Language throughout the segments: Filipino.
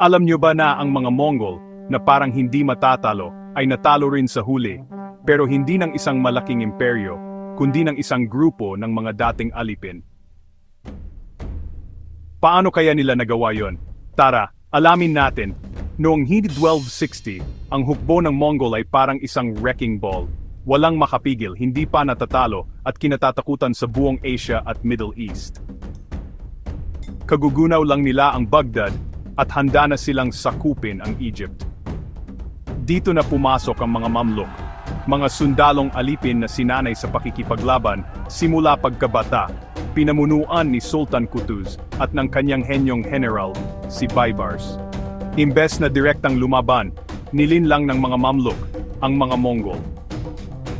Alam niyo ba na ang mga Mongol, na parang hindi matatalo, ay natalo rin sa huli, pero hindi ng isang malaking imperyo, kundi ng isang grupo ng mga dating alipin. Paano kaya nila nagawa yon? Tara, alamin natin. Noong hindi 1260, ang hukbo ng Mongol ay parang isang wrecking ball. Walang makapigil, hindi pa natatalo, at kinatatakutan sa buong Asia at Middle East. Kagugunaw lang nila ang Baghdad, at handa na silang sakupin ang Egypt. Dito na pumasok ang mga Mamluk, mga sundalong alipin na sinanay sa pakikipaglaban simula pagkabata, pinamunuan ni Sultan Qutuz at ng kanyang henyong general, si Baybars. Imbes na direktang lumaban, nilinlang ng mga Mamluk ang mga Mongol.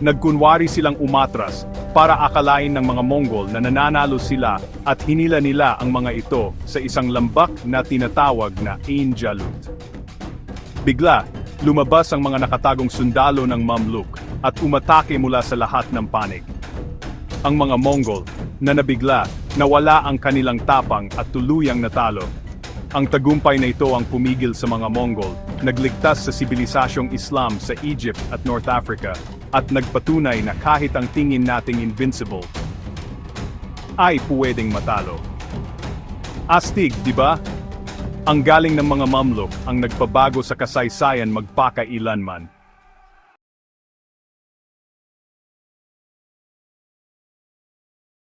Nagkunwari silang umatras para akalain ng mga Mongol na nananalo sila at hinila nila ang mga ito sa isang lambak na tinatawag na Ain Jalut. Bigla, lumabas ang mga nakatagong sundalo ng Mamluk at umatake mula sa lahat ng panig. Ang mga Mongol, na nabigla, nawala ang kanilang tapang at tuluyang natalo. Ang tagumpay na ito ang pumigil sa mga Mongol, nagligtas sa sibilisasyong Islam sa Egypt at North Africa, at nagpatunay na kahit ang tingin nating invincible, ay puwedeng matalo. Astig, di ba? Ang galing ng mga Mamluk ang nagpabago sa kasaysayan magpakailanman.